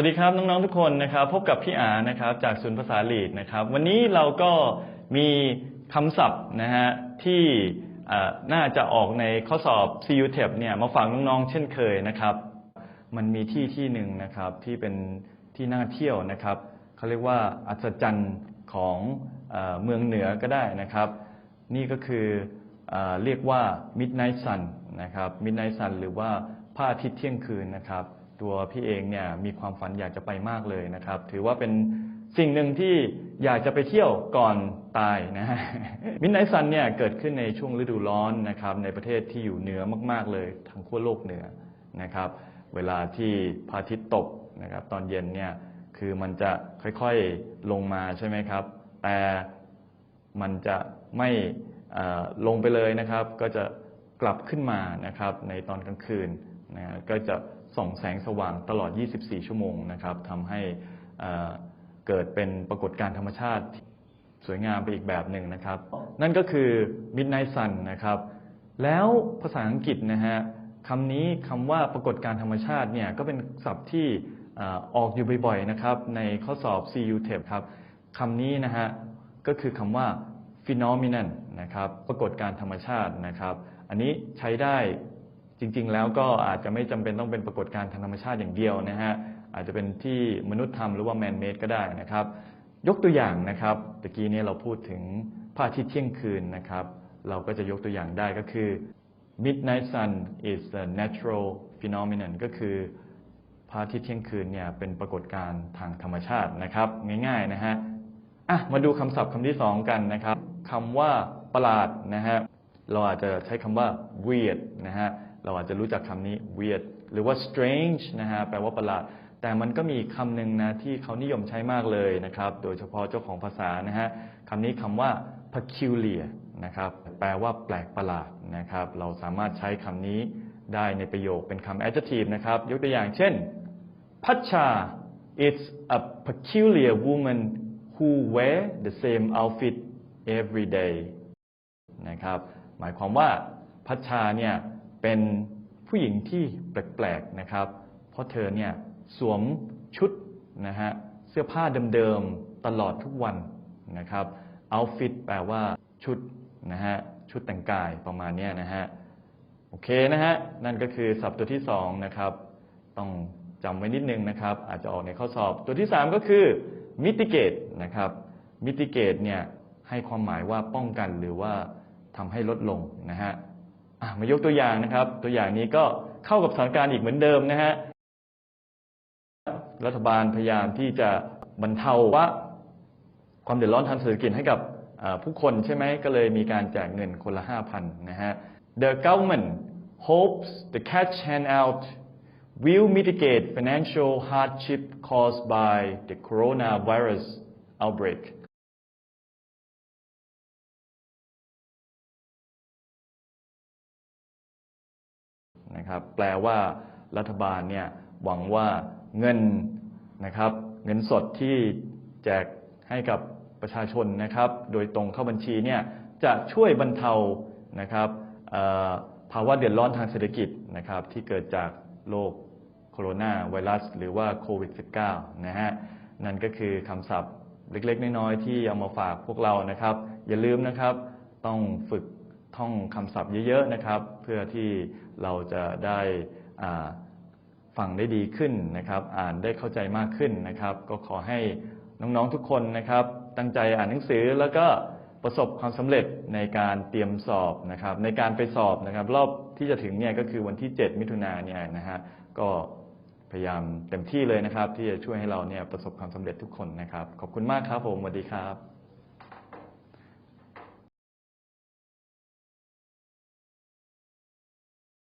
วัสดีครับน้องๆทุกคนนะครับ พบกับพี่อานะครับ จากศูนย์ภาษาลีดนะครับ วันนี้เราก็มีคำศัพท์นะฮะที่น่าจะออกในข้อสอบ CU t e p เนี่ยมาฝากน้องๆเช่นเคยนะครับ มันมีที่ที่หนึ่งนะครับที่เป็นที่น่าเที่ยวนะครับเขาเรียกว่าอัศจรรย์ของเมืองเหนือก็ได้นะครับ นี่ก็คือเออเรียกว่า Midnight Sun นะครับ Midnight Sun หรือว่าพระอาทิตย์เที่ยงคืนนะครับ ตัวพี่เองเนี่ยมีความฝันอยากจะไปมากเลยนะครับ ถือว่าเป็นสิ่งหนึ่งที่อยากจะไปเที่ยวก่อนตายนะฮะ Midnight Sun เนี่ยเกิดขึ้นในช่วงฤดูร้อนนะครับในประเทศที่อยู่เหนือมาก ๆเลยทางขั้วโลกเหนือนะครับ เวลาที่พระอาทิตย์ตกนะครับตอนเย็นเนี่ยคือมันจะค่อยๆลงมาใช่ไหมครับ แต่มันจะไม่ลงไปเลยนะครับ ก็จะกลับขึ้นมานะครับในตอนกลางคืน นะฮะก็จะส่องแสงสว่างตลอด 24 ชั่วโมงนะครับทำให้เกิดเป็นปรากฏการณ์ธรรมชาติสวยงามไปอีกแบบหนึ่งนะครับ นั่นก็คือ Midnight Sun นะครับ แล้วภาษาอังกฤษนะฮะคำนี้คำว่าปรากฏการธรรมชาติเนี่ยก็เป็นศัพท์ที่ออกอยู่บ่อยๆนะครับ ในข้อสอบ CU t e p ครับคำนี้นะฮะก็คือคำว่า phenomenon นะครับ ปรากฏการธรรมชาตินะครับ อันนี้ใช้ได้ จริง ๆ แล้วก็อาจจะไม่จำเป็นต้องเป็นปรากฏการณ์ทางธรรมชาติอย่างเดียวนะฮะอาจจะเป็นที่มนุษย์ทำหรือว่า man made ก็ได้นะครับ ยกตัวอย่างนะครับตะกี้นี้เราพูดถึงพระอาทิตย์เที่ยงคืนนะครับ เราก็จะยกตัวอย่างได้ก็คือ midnight sun is a natural phenomenon ก็คือพระอาทิตย์เที่ยงคืนเนี่ยเป็นปรากฏการณ์ทางธรรมชาตินะครับ ง่ายๆนะฮะอะมาดูคำศัพท์คำที่สองกันนะครับคำว่าประหลาดนะฮะ เราอาจจะใช้คำว่า weird นะฮะ เราอาจจะรู้จักคำนี้ weird หรือว่า strange นะฮะ แปลว่าประหลาด แต่มันก็มีคำหนึ่งนะที่เขานิยมใช้มากเลยนะครับ โดยเฉพาะเจ้าของภาษานะฮะคำนี้คำว่า peculiar นะครับ แปลว่าแปลกประหลาดนะครับ เราสามารถใช้คำนี้ได้ในประโยคเป็นคำ adjective นะครับ ยกตัวอย่างเช่นพัชชา is a peculiar woman who wear the same outfit every day นะครับ หมายความว่าพัชชาเนี่ยเป็นผู้หญิงที่แปลกๆนะครับ เพราะเธอเนี่ยสวมชุดนะฮะเสื้อผ้าเดิมๆตลอดทุกวันนะครับ outfit แปลว่าชุดนะฮะชุดแต่งกายประมาณนี้นะฮะโอเคนะฮะนั่นก็คือศัพท์ตัวที่สองนะครับ ต้องจำไว้นิดนึงนะครับ อาจจะออกในข้อสอบตัวที่สามก็คือ mitigate นะครับ mitigate เนี่ยให้ความหมายว่าป้องกันหรือว่า ทำให้ลดลงนะฮะมายกตัวอย่างนะครับ ตัวอย่างนี้ก็เข้ากับสถานการณ์อีกเหมือนเดิมนะฮะรัฐบาลพยายามที่จะบรรเทาว่าความเดือดร้อนทางเศรษฐกิจให้กับผู้คนใช่ไหมก็เลยมีการแจกเงินคนละ 5,000นะฮะ The government hopes the cash handout will mitigate financial hardship caused by the coronavirus outbreak นะครับแปลว่ารัฐบาลเนี่ยหวังว่าเงินนะครับเงินสดที่แจกให้กับประชาชนนะครับ โดยตรงเข้าบัญชีเนี่ยจะช่วยบรรเทานะครับภาวะเดือดร้อนทางเศรษฐกิจนะครับที่เกิดจากโรคโคโรนาไวรัส หรือว่าโควิด -19 นะฮะนั่นก็คือคำศัพท์เล็กๆ น้อยๆ ที่เอามาฝากพวกเรานะครับ อย่าลืมนะครับ ต้องฝึก ท่องคำศัพท์เยอะๆนะครับ เพื่อที่เราจะได้ฟังได้ดีขึ้นนะครับ อ่านได้เข้าใจมากขึ้นนะครับ ก็ขอให้น้องๆทุกคนนะครับ ตั้งใจอ่านหนังสือแล้วก็ประสบความสำเร็จในการเตรียมสอบนะครับ ในการไปสอบนะครับ รอบที่จะถึงเนี่ยก็คือวันที่ 7 มิถุนายนเนี่ยนะฮะก็พยายามเต็มที่เลยนะครับ ที่จะช่วยให้เราเนี่ยประสบความสำเร็จทุกคนนะครับ ขอบคุณมากครับผมสวัสดีครับ